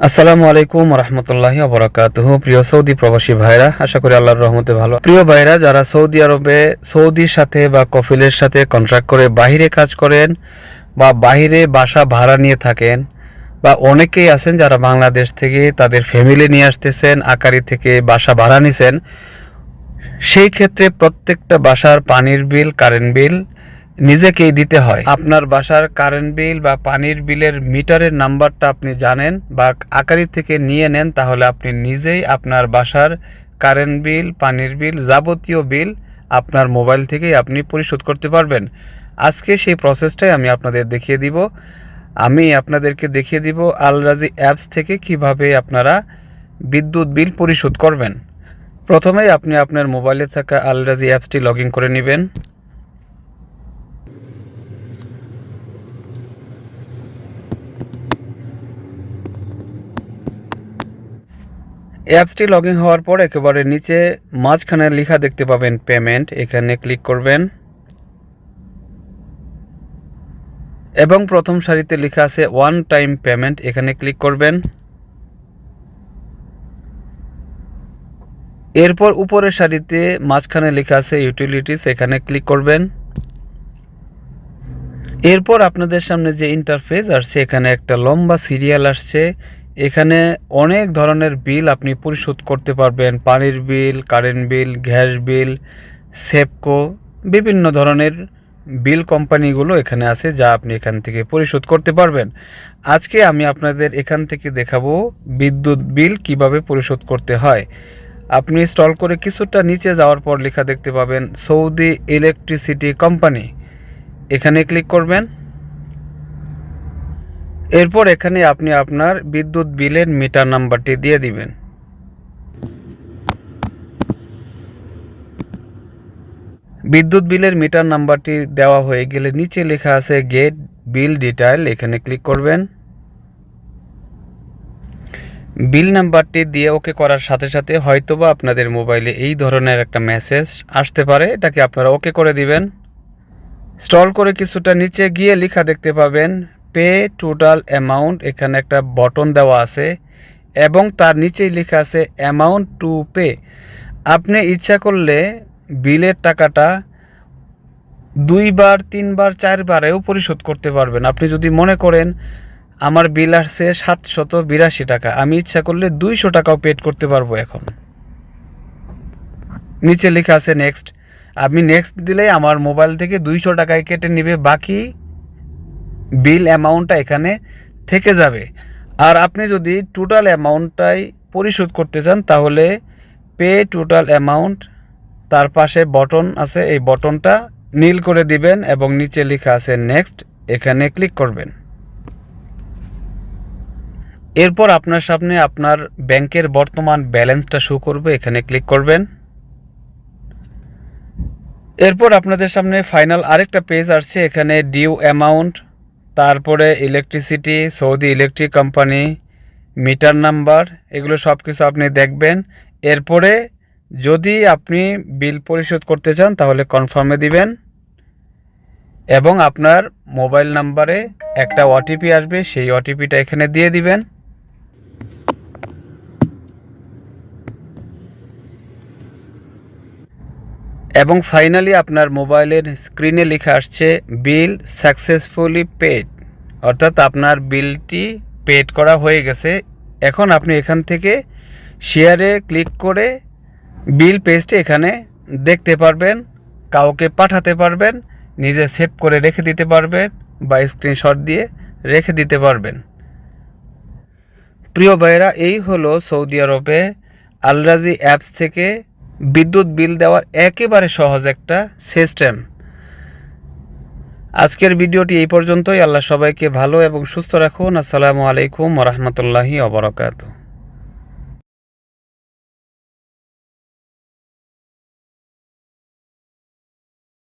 আসসালামু আলাইকুম রহমতুল্লাহি অবরাকাতুহ প্রিয় সৌদি প্রবাসী ভাইরা, আশা করি আল্লাহর রহমতে ভালো। প্রিয় ভাইরা, যারা সৌদি আরবে সৌদির সাথে বা কফিলের সাথে কন্ট্রাক্ট করে বাইরে কাজ করেন বা বাইরে বাসা ভাড়া নিয়ে থাকেন বা অনেকেই আছেন যারা বাংলাদেশ থেকে তাদের ফ্যামিলি নিয়ে আসতেছেন, আকারি থেকে বাসা ভাড়া নিছেন, সেই ক্ষেত্রে প্রত্যেকটা বাসার পানির বিল কারেন্ট বিল নিজেকেই দিতে হয়। আপনার বাসার কারেন্ট বিল বা পানির বিলের মিটারের নাম্বারটা আপনি জানেন বা আকারি থেকে নিয়ে নেন, তাহলে আপনি নিজেই আপনার বাসার কারেন্ট বিল পানির বিল যাবতীয় বিল আপনার মোবাইল থেকেই আপনি পরিশোধ করতে পারবেন। আজকে সেই প্রসেসটাই আমি আপনাদের দেখিয়ে দিব। আমি আপনাদেরকে দেখিয়ে দিব আলরাজি অ্যাপস থেকে কীভাবে আপনারা বিদ্যুৎ বিল পরিশোধ করবেন। প্রথমেই আপনি আপনার মোবাইলে থাকা আলরাজি অ্যাপসটি লগ করে নেবেন। অ্যাপসটি লগ ইন হওয়ার পর একেবারে নিচে মাঝখানে লেখা দেখতে পাবেন পেমেন্ট। এখানে ক্লিক করবেন। এবং প্রথম সারিতে লেখা আছে ওয়ান টাইম পেমেন্ট। এখানে ক্লিক করবেন। এরপর উপরের সারিতে মাঝখানে লেখা আছে ইউটিলিটিস। এখানে ক্লিক করবেন। এরপর আপনাদের সামনে যে ইন্টারফেস আসছে এখানে একটা লম্বা সিরিয়াল আসছে। এখানে অনেক ধরনের বিল আপনি পরিশোধ করতে পারবেন। পানির bill current bill gas bill সেপকো বিভিন্ন ধরনের বিল কোম্পানিগুলো এখানে আছে যা আপনি এখান থেকে পরিশোধ করতে পারবেন। আজকে আমি আপনাদের এখান থেকে দেখাবো বিদ্যুৎ বিল কীভাবে পরিশোধ করতে হয়। আপনি স্টল করে কিছুটা নিচে যাওয়ার পর লেখা দেখতে পাবেন সৌদি ইলেকট্রিসিটি কোম্পানি এখানে ক্লিক করবেন। এরপর এখানে আপনি আপনার বিদ্যুৎ বিলের মিটার নাম্বারটি দিয়ে দিবেন। বিদ্যুৎ বিলের মিটার নাম্বারটি দেওয়া হয়ে গেলে নিচে লেখা আছে গেট বিল ডিটেইল, এখানে ক্লিক করবেন। বিল নাম্বারটি দিয়ে ওকে করার সাথে সাথে হয়তোবা আপনাদের মোবাইলে এই ধরনের একটা মেসেজ আসতে পারে, এটাকে আপনারা ওকে করে দিবেন। স্টল করে কিছুটা নিচে গিয়ে লেখা দেখতে পাবেন পে টোটাল অ্যামাউন্ট, এখানে একটা বটন দেওয়া আছে, এবং তার নিচেই লেখা আছে অ্যামাউন্ট টু পে। আপনি ইচ্ছা করলে বিলের টাকাটা দুইবার, তিনবার, চারবারেও পরিশোধ করতে পারবেন। আপনি যদি মনে করেন আমার বিল আসছে সাতশত বিরাশি টাকা, আমি ইচ্ছা করলে দুইশো টাকাও পেড করতে পারব এখন। নিচে লেখা আছে নেক্সট আপনি নেক্সট দিলে আমার মোবাইল থেকে দুইশো টাকায় কেটে নেবে, বাকি বিল অ্যামাউন্টটা এখানে থেকে যাবে। আর আপনি যদি টোটাল অ্যামাউন্টটাই পরিশোধ করতে চান, তাহলে পে টোটাল অ্যামাউন্ট তার পাশে বটন আছে, এই বটনটা নীল করে দিবেন এবং নিচে লেখা আছে নেক্সট এখানে ক্লিক করবেন। এরপর আপনার সামনে আপনার ব্যাংকের বর্তমান ব্যালেন্সটা শো করবে, এখানে ক্লিক করবেন। এরপর আপনাদের সামনে ফাইনাল আরেকটা পেজ আসছে, এখানে ডিউ অ্যামাউন্ট তারপরে electricity Saudi electric company meter number এগুলো সব কিছু আপনি দেখবেন। এরপরে যদি আপনি বিল পরিশোধ করতে চান, তাহলে কনফার্মে দিবেন। এবং আপনার মোবাইল নাম্বারে একটা ওটিপি আসবে, সেই ওটিপিটা এখানে দিয়ে দিবেন। এবং ফাইনালি আপনার মোবাইলের স্ক্রিনে লেখা আসছে বিল সাকসেসফুলি পেড অর্থাৎ আপনার বিলটি পেড করা হয়ে গেছে। এখন আপনি এখান থেকে শেয়ারে ক্লিক করে বিল পেজটি এখানে দেখতে পারবেন, কাউকে পাঠাতে পারবেন, নিজে সেভ করে রেখে দিতে পারবেন বা স্ক্রিনশট দিয়ে রেখে দিতে পারবেন। প্রিয় ভাইয়েরা, এই হলো সৌদি আরবে আলরাজি অ্যাপস থেকে বিদ্যুৎ বিল দেওয়ার একেবারে সহজ একটা সিস্টেম। আজকের ভিডিওটি এই পর্যন্তই। আল্লাহ সবাইকে ভালো এবং সুস্থ রাখুন। আসসালামু আলাইকুম রহমতুল্লাহি অবরকাত